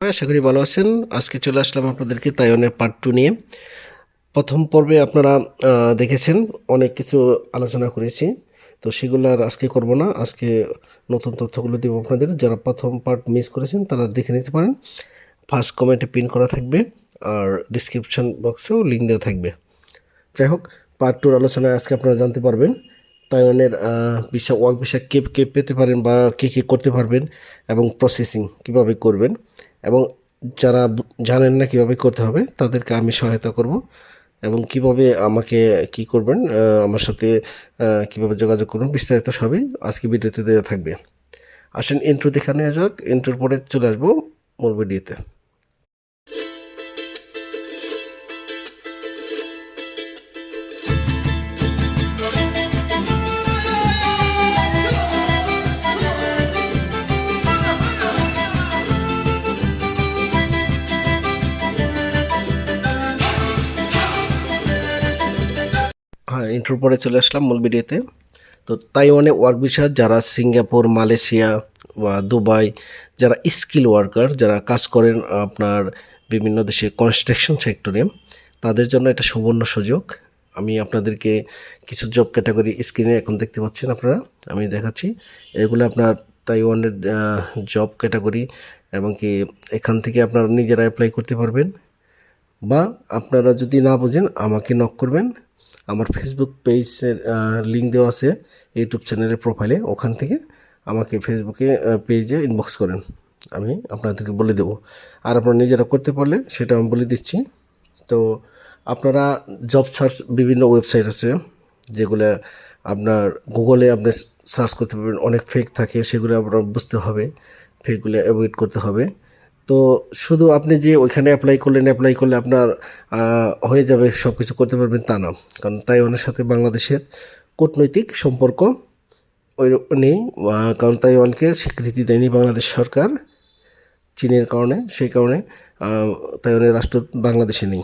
আশা করি ভালো আছেন। আজকে চলে আসলাম আপনাদেরকে তাইওয়ানের পার্ট টু নিয়ে। প্রথম পর্বে আপনারা দেখেছেন, অনেক কিছু আলোচনা করেছি। তো সেগুলো আর আজকে করব না। আজকে নতুন তথ্যগুলো দেবো আপনাদের। যারা প্রথম পার্ট মিস করেছেন, তারা দেখে নিতে পারেন। ফার্স্ট কমেন্টে পিন করা থাকবে আর ডিসক্রিপশন বক্সেও লিঙ্ক দেওয়া থাকবে। যাই হোক পার্ট টুর আলোচনায় আজকে আপনারা জানতে পারবেন, তাইওয়ানের ভিসা ওয়ার্ক ভিসা কে কে পেতে পারেন বা কে কে করতে পারবেন এবং প্রসেসিং কীভাবে করবেন। এবং যারা জানেন না কীভাবে করতে হবে, তাদেরকে আমি সহায়তা করব এবং কীভাবে আমাকে কি করবেন আমার সাথে কীভাবে যোগাযোগ করবেন, বিস্তারিত সবই আজকে ভিডিওতে দেওয়া থাকবে। আসেন ইন্ট্রো দেখে নেওয়া যাক ইন্ট্রোর পরে চলে আসব মোর ভিডিওতে। ইন্ট্রোর পরে চলে আসলাম মূল ভিডিওতে। তো তাইওয়ানে ওয়ার্ক ভিসা যারা সিঙ্গাপুর, মালয়েশিয়া বা দুবাই, যারা স্কিল ওয়ার্কার যারা কাজ করেন আপনার বিভিন্ন দেশে কনস্ট্রাকশন সেক্টরে তাদের জন্য এটা সুবর্ণ সুযোগ। আমি আপনাদেরকে কিছু জব ক্যাটাগরি স্ক্রিনে এখন দেখতে পাচ্ছেন আপনারা, আমি দেখাচ্ছি। এগুলো আপনার তাইওয়ানের জব ক্যাটাগরি এবং কি এখান থেকে আপনারা নিজেরা অ্যাপ্লাই করতে পারবেন। বা আপনারা যদি না বোঝেন, আমাকে নক করবেন। আমার ফেসবুক পেজের লিঙ্ক দেওয়া আছে ইউটিউব চ্যানেলের প্রোফাইলে ওখান থেকে আমাকে ফেসবুকে পেজে ইনবক্স করেন। আমি আপনাদেরকে বলে দেবো। আর আপনারা নিজেরা করতে পারলে সেটা আমি বলে দিচ্ছি। তো আপনারা জব সার্চ বিভিন্ন ওয়েবসাইট আছে, যেগুলো আপনার গুগলে আপনি সার্চ করতে পারবেন। অনেক ফেক থাকে, সেগুলো আপনার বুঝতে হবে। ফেকগুলো অ্যাভয়েড করতে হবে। তো শুধু আপনি যে ওইখানে অ্যাপ্লাই করলেন অ্যাপ্লাই করলে আপনার হয়ে যাবে সব কিছু করতে পারবেন তা না। কারণ তাই তাইওয়ানের সাথে বাংলাদেশের কূটনৈতিক সম্পর্ক ওই নেই কারণ তাইওয়ানকে স্বীকৃতি দেয়নি বাংলাদেশ সরকার চীনের কারণে সেই কারণে আহ, তাইওয়ানের রাষ্ট্র বাংলাদেশে নেই।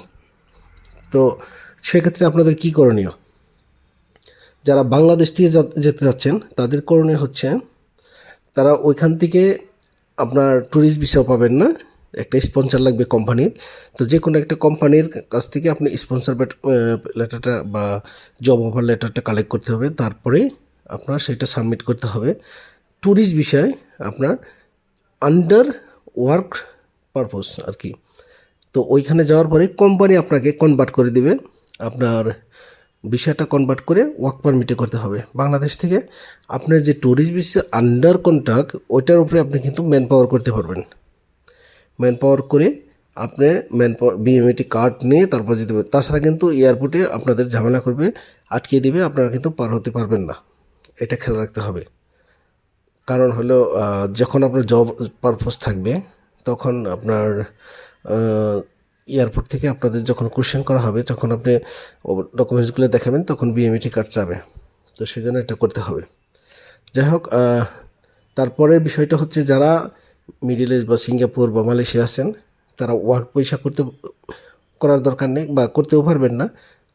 তো সেক্ষেত্রে আপনাদের কী করণীয়? যারা বাংলাদেশ থেকে যেতে যাচ্ছেন তাদের করণীয় হচ্ছে তারা ওইখান থেকে আপনার ট্যুরিস্ট ভিসাও পাবেন না। একটা স্পন্সর লাগবে কোম্পানির তো যে কোনো একটা কোম্পানির কাছ থেকে আপনি স্পন্সর লেটারটা বা জব অফার লেটারটা কালেক্ট করতে হবে। তারপরে আপনার সেটা সাবমিট করতে হবে। ট্যুরিস্ট বিষয় আপনার আন্ডার ওয়ার্ক পারপোজ আর কি। তো ওইখানে যাওয়ার পরে কোম্পানি আপনাকে কনভার্ট করে দিবে। আপনার বিষয়টা কনভার্ট করে ওয়ার্ক পারমিটে করতে হবে। বাংলাদেশ থেকে আপনার যে ট্যুরিস্ট বিষয় আন্ডার কন্ট্রাক্ট ওইটার উপরে আপনি কিন্তু ম্যান পাওয়ার করতে পারবেন। ম্যান পাওয়ার করে আপনি ম্যান পাওয়ার বিএমএটি কার্ড নিয়ে তারপর যেতে পারবেন। তাছাড়া কিন্তু এয়ারপোর্টে আপনাদের ঝামেলা করবে আটকে দেবে, আপনারা কিন্তু পার হতে পারবেন না। এটা খেয়াল রাখতে হবে। কারণ হলো যখন আপনার জব পারপোজ থাকবে, তখন আপনার এয়ারপোর্ট থেকে আপনাদের যখন কোশ্চেন করা হবে তখন আপনি ডকুমেন্টসগুলো দেখাবেন, তখন বিএমইটি কার্ড চাবে। তো সেই জন্য এটা করতে হবে। যাই হোক তারপরের বিষয়টা হচ্ছে যারা মিডিল ইস্ট বা সিঙ্গাপুর বা মালয়েশিয়া আছেন, তারা ওয়ার্ক পয়সা করতে, করার দরকার নেই বা করতেও পারবেন না।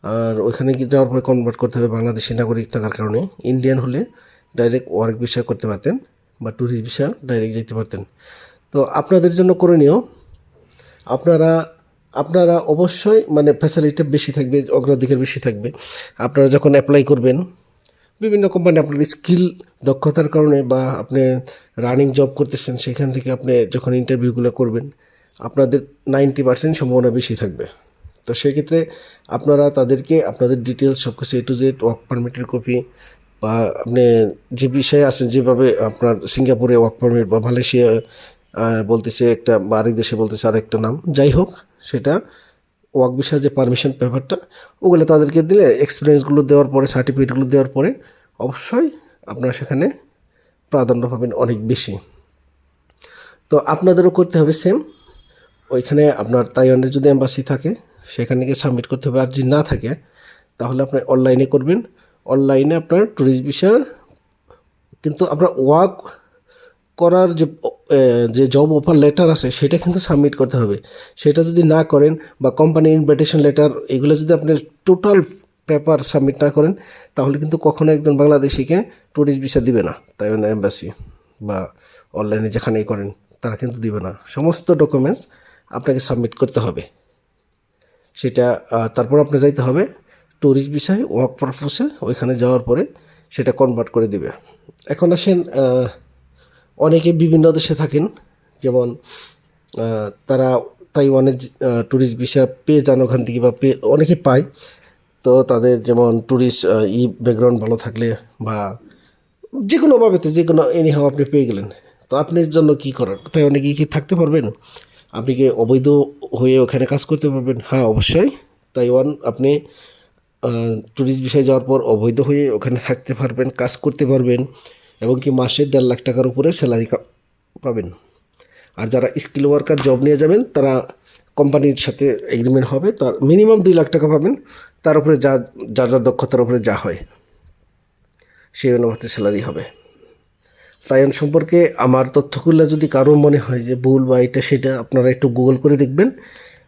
আর ওইখানে গিয়ে যাওয়ার পরে কনভার্ট করতে হবে বাংলাদেশি নাগরিক থাকার কারণে। ইন্ডিয়ান হলে ডাইরেক্ট ওয়ার্ক বিষয় করতে পারতেন বা ট্যুরিস্ট বিষয় ডাইরেক্ট যেতে পারতেন। তো আপনাদের জন্য করণীয়, আপনারা আপনারা অবশ্যই মানে ফ্যাসিলিটি বেশি থাকবে, অগ্রাধিকার বেশি থাকবে। আপনারা যখন অ্যাপ্লাই করবেন, বিভিন্ন কোম্পানি আপনার স্কিল দক্ষতার কারণে বা আপনি রানিং জব করতেছেন, সেখান থেকে আপনি যখন ইন্টারভিউগুলো করবেন, আপনাদের নাইনটি পার্সেন্ট সম্ভাবনা বেশি থাকবে। তো সেক্ষেত্রে আপনারা তাদেরকে, আপনাদের ডিটেলস সব কিছু এ টু জেড ওয়ার্ক পারমিটের কপি বা আপনি যে বিষয়ে আছেন, যেভাবে আপনার সিঙ্গাপুরে ওয়ার্ক পারমিট বা মালয়েশিয়া বলতেছে একটা বা আরেক দেশে বলতেছে আরেকটা নাম, যাই হোক সেটা ওয়ার্ক বিষয়ে যে পারমিশন পেপারটা ওগুলো তাদেরকে দিলে এক্সপিরিয়েন্সগুলো দেওয়ার পরে সার্টিফিকেটগুলো দেওয়ার পরে অবশ্যই আপনারা সেখানে প্রাধান্য পাবেন অনেক বেশি। তো আপনাদেরও করতে হবে সেম ওইখানে আপনার তাইওয়ানের যদি এম্বাসি থাকে, সেখানে গিয়ে সাবমিট করতে হবে। আর যদি না থাকে, তাহলে আপনি অনলাইনে করবেন। অনলাইনে আপনার ট্যুরিস্ট বিষয় কিন্তু আপনার ওয়ার্ক করার যে যে জব অফার লেটার আছে, সেটা কিন্তু সাবমিট করতে হবে। সেটা যদি না করেন বা কোম্পানি ইনভিটেশন লেটার এগুলো যদি আপনি টোটাল পেপার সাবমিট না করেন, তাহলে কিন্তু কখনো একজন বাংলাদেশিকে ট্যুরিস্ট ভিসা দিবে না। তাই জন্য এম্বাসি বা অনলাইনে যেখানেই করেন, তারা কিন্তু দিবে না। সমস্ত ডকুমেন্টস আপনাকে সাবমিট করতে হবে। সেটা তারপর আপনি যাইতে হবে ট্যুরিস্ট বিষয়ে ওয়ার্ক পারপাসে ওইখানে যাওয়ার পরে সেটা কনভার্ট করে দিবে। এখন আসেন অনেকে বিভিন্ন দেশে থাকেন, যেমন তারা তাইওয়ানের ট্যুরিস্ট ভিসা পেয়ে যান ওখান থেকে বা পেয়ে, অনেকে পায়। তো তাদের যেমন ট্যুরিস্ট ই ব্যাকগ্রাউন্ড ভালো থাকলে বা যে কোনোভাবেতে যে কোনো এনিহাও আপনি পেয়ে গেলেন। তো আপনার জন্য কি করার? তাই অনেকে কি থাকতে পারবেন? আপনি কি অবৈধ হয়ে ওখানে কাজ করতে পারবেন? হ্যাঁ অবশ্যই। তাইওয়ান আপনি ট্যুরিস্ট বিষয়ে যাওয়ার পর অবৈধ হয়ে ওখানে থাকতে পারবেন, কাজ করতে পারবেন। এবং কি মাসে দেড় লাখ টাকার উপরে স্যালারি পাবেন। আর যারা স্কিল ওয়ার্কার জব নিয়ে যাবেন, তারা কোম্পানির সাথে এগ্রিমেন্ট হবে, তার মিনিমাম দুই লাখ টাকা পাবেন। তার উপরে যা, যার যার দক্ষতার উপরে যা হয়, সেই অনুপাতে স্যালারি হবে। তাইন সম্পর্কে আমার তথ্যগুলো যদি কারও মনে হয় যে ভুল বা এটা সেটা আপনারা একটু গুগল করে দেখবেন,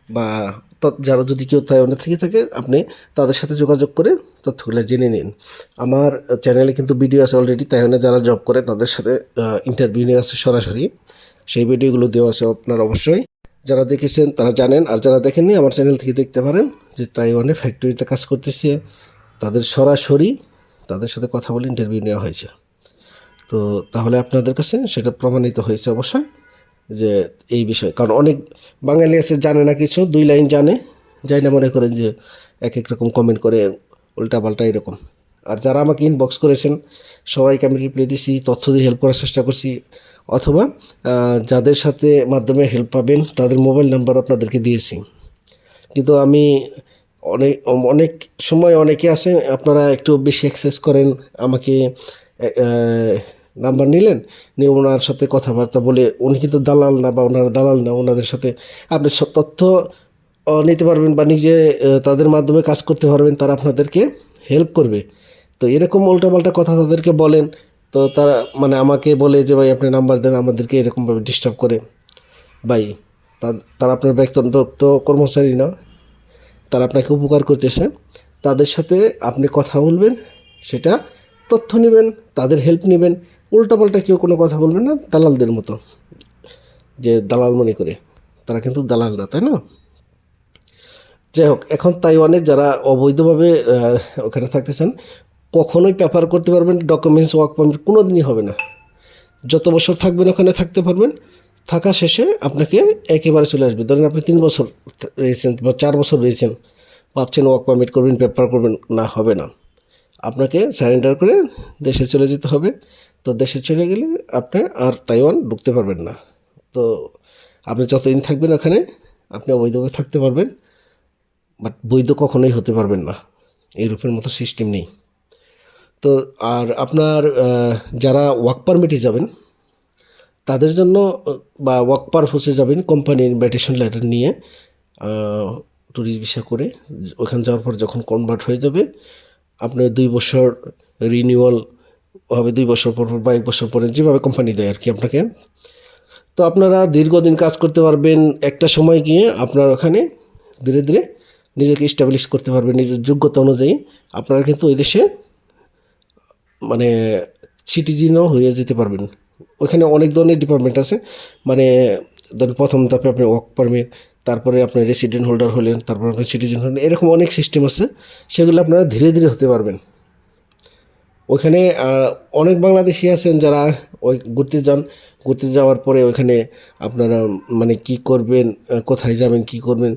বা যারা যদি কেউ তাইওয়ানে থেকে থাকে, আপনি তাদের সাথে যোগাযোগ করে তথ্যগুলো জেনে নিন। আমার চ্যানেলে কিন্তু ভিডিও আছে অলরেডি তাইওয়ানে যারা জব করে তাদের সাথে ইন্টারভিউ নিয়ে আছে সরাসরি। সেই ভিডিওগুলো দেওয়া আছে আপনার অবশ্যই। যারা দেখেছেন তারা জানেন, আর যারা দেখেননি, আমার চ্যানেল থেকে দেখতে পারেন যে তাইওয়ানে ফ্যাক্টরিতে কাজ করতেছে। তাদের সরাসরি তাদের সাথে কথা বলে ইন্টারভিউ নেওয়া হয়েছে। তো তাহলে আপনাদের কাছে সেটা প্রমাণিত হয়েছে অবশ্যই। যে এই বিষয়। কারণ অনেক বাঙালি আছে, জানে না কিছু, দুই লাইন জানে, যাই না মনে করেন যে এক এক রকম কমেন্ট করে উল্টা পাল্টা এরকম। আর যারা আমাকে ইনবক্স করেছেন, সবাইকে আমি রিপ্লাই দিছি, তথ্য দিয়ে হেল্প করার চেষ্টা করছি। অথবা যাদের সাথে মাধ্যমে হেল্প পাবেন, তাদের মোবাইল নাম্বার আপনাদেরকে দিয়েছি। কিন্তু আমি অনেক অনেক সময় অনেকে আছে, আপনারা একটু বেশি অ্যাক্সেস করেন, আমাকে নাম্বার নিলেন, নিয়ে ওনার সাথে কথাবার্তা বলে উনি কিন্তু দালাল না বা ওনারা দালাল না, ওনাদের সাথে আপনি সব তথ্য নিতে পারবেন বা নিজে তাদের মাধ্যমে কাজ করতে পারবেন, তারা আপনাদেরকে হেল্প করবে। তো এরকম উল্টাপাল্টা কথা তাদেরকে বলেন, তো তারা মানে আমাকে বলে যে, ভাই, আপনি নাম্বার দেন, আমাদেরকে এরকমভাবে ডিস্টার্ব করে। ভাই তারা আপনার ব্যক্তিগত কর্মচারী না, তারা আপনাকে উপকার করতেছে, তাদের সাথে আপনি কথা বলবেন, সেটা তথ্য নেবেন, তাদের হেল্প নেবেন উল্টাপাল্টা কেউ কোনো কথা বলবে না দালালদের মতো, যে দালাল মনে করে। তারা কিন্তু দালাল না, তাই না? যাই হোক, এখন তাইওয়ানে যারা অবৈধভাবে ওখানে থাকতেছেন, কখনোই পেপার করতে পারবেন ডকুমেন্টস ওয়ার্ক পারমিট কোনো দিনই হবে না। যত বছর থাকবেন ওখানে থাকতে পারবেন, থাকা শেষে আপনাকে একেবারে চলে আসবে। ধরেন আপনি তিন বছর রয়েছেন বা চার বছর রয়েছেন ভাবছেন ওয়ার্ক পারমিট করবেন পেপার করবেন, না, হবে না। আপনাকে স্যারেন্ডার করে দেশে চলে যেতে হবে। তো দেশে চলে গেলে আপনি আর তাইওয়ান ঢুকতে পারবেন না। তো আপনি যতদিন থাকবেন ওখানে, আপনি অবৈধভাবে থাকতে পারবেন বাট বৈধ কখনোই হতে পারবেন না। ইউরোপের মতো সিস্টেম নেই। তো আর আপনার যারা ওয়ার্ক পারমিটে যাবেন, তাদের জন্য, বা ওয়ার্ক পারপোসে যাবেন কোম্পানির ইনভাইটেশন লেটার নিয়ে ট্যুরিস্ট ভিসা করে, ওখানে যাওয়ার পর যখন কনভার্ট হয়ে যাবে আপনার দুই বছর রিনিউয়াল হবে, দুই বছর পর পর বা এক বছর পরে যেভাবে কোম্পানি দেয় আর কি আপনাকে। তো আপনারা দীর্ঘদিন কাজ করতে পারবেন একটা সময় গিয়ে আপনার ওখানে ধীরে ধীরে নিজেকে স্টাবলিশ করতে পারবেন, নিজের যোগ্যতা অনুযায়ী। আপনারা কিন্তু ওই দেশে মানে সিটিজেনও হয়ে যেতে পারবেন। ওখানে অনেক ধরনের ডিপার্টমেন্ট আছে। মানে ধরেন প্রথম ধাপে আপনি ওয়ার্ক পারমিট তারপরে আপনি রেসিডেন্ট হোল্ডার হলেন, তারপর আপনি সিটিজেন হলেন, এরকম অনেক সিস্টেম আছে, সেগুলো আপনারা ধীরে ধীরে হতে পারবেন। ওইখানে অনেক বাংলাদেশি আছেন যারা ওই ঘুরতে যান, ঘুরতে যাওয়ার পরে ওইখানে আপনারা মানে কি করবেন কোথায় যাবেন, কি করবেন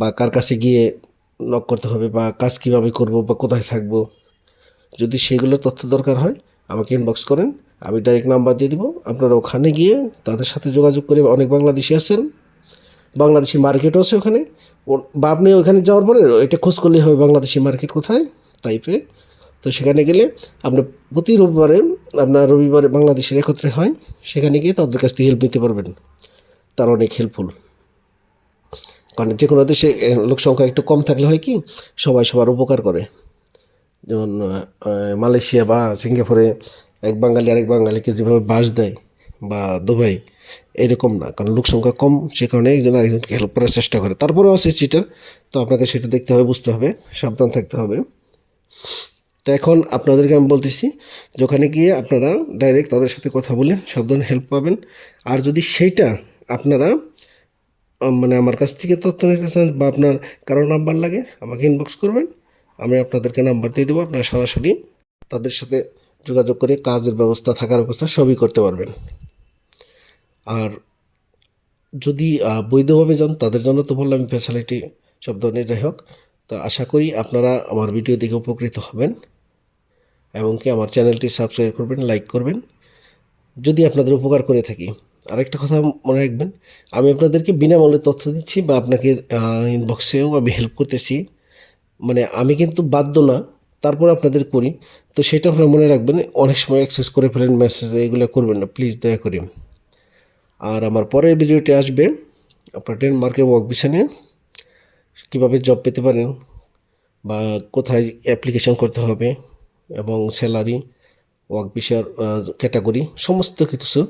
বা কার কাছে গিয়ে নক করতে হবে, বা কাজ কীভাবে করব, বা কোথায় থাকব, যদি সেগুলো তথ্য দরকার হয়, আমাকে ইনবক্স করেন, আমি ডাইরেক্ট নাম্বার দিয়ে দিব, আপনারা ওখানে গিয়ে তাদের সাথে যোগাযোগ করে অনেক বাংলাদেশি আছেন বাংলাদেশি মার্কেটও আছে ওখানে। বা আপনি ওখানে যাওয়ার পরে এটা খোঁজ করলেই হবে বাংলাদেশি মার্কেট কোথায়, তাইপে। তো সেখানে গেলে আপনার প্রতি রবিবারে, আপনার রবিবারে বাংলাদেশের একত্রে হয়, সেখানে গিয়ে তাদের কাছ থেকে হেল্প নিতে পারবেন। তার অনেক হেল্পফুল কারণ যে কোনো দেশে লোক সংখ্যা একটু কম থাকলে হয় কি, সবাই সবার উপকার করে। যেমন মালয়েশিয়া বা সিঙ্গাপুরে এক বাঙালি আরেক বাঙালিকে যেভাবে বাস দেয়, বা দুবাই এরকম না, কারণ লোক সংখ্যা কম, সে কারণে একজন আরেকজনকে হেল্প করার চেষ্টা করে। তারপরেও আছে চিটার তো আপনাকে সেটা দেখতে হবে, বুঝতে হবে, সাবধান থাকতে হবে। তো এখন আপনাদেরকে আমি বলতেছি যে ওখানে গিয়ে আপনারা ডাইরেক্ট তাদের সাথে কথা বলে সব ধরনের হেল্প পাবেন। আর যদি সেইটা আপনারা মানে আমার কাছ থেকে তথ্য নিতে চান বা আপনার কারও নাম্বার লাগে, আমাকে ইনবক্স করবেন, আমি আপনাদেরকে নাম্বার দিয়ে দেবো, আপনারা সরাসরি তাদের সাথে যোগাযোগ করে কাজের ব্যবস্থা, থাকার ব্যবস্থা সবই করতে পারবেন। যদি বৈধভাবে যান, তাদের জন্য তো বললাম ফ্যাসিলিটি সব ধরনের যাই হোক। তো আশা করি আপনারা আমার ভিডিও দেখে উপকৃত হবেন এবং কি আমার চ্যানেলটি সাবস্ক্রাইব করবেন লাইক করবেন। যদি আপনাদের উপকার করে থাকি। আরেকটা কথা মনে রাখবেন, আমি আপনাদেরকে বিনামূল্যে তথ্য দিচ্ছি বা আপনাকে ইনবক্সেও আমি হেল্প করতেছি। মানে আমি কিন্তু বাধ্য না, তারপর আপনাদের করি। তো সেটা আপনারা মনে রাখবেন, অনেক সময় অ্যাক্সেস করে ফেলেন মেসেজে এগুলো করবেন না প্লিজ দয়া করে। আর আমার পরের ভিডিওটি আসবে। আপনার ডেনমার্কে ওয়ার্ক ভিসা নিয়ে কীভাবে জব পেতে পারেন বা কোথায় অ্যাপ্লিকেশন করতে হবে এবং স্যালারি ওয়ার্ক ভিসার ক্যাটাগরি সমস্ত কিছু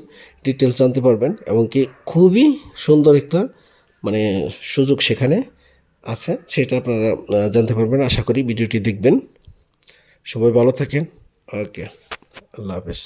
ডিটেলস জানতে পারবেন এবং কি খুবই সুন্দর একটা মানে সুযোগ সেখানে আছে, সেটা আপনারা জানতে পারবেন। আশা করি ভিডিওটি দেখবেন। সবাই ভালো থাকেন। ওকে, আল্লাহ হাফেজ।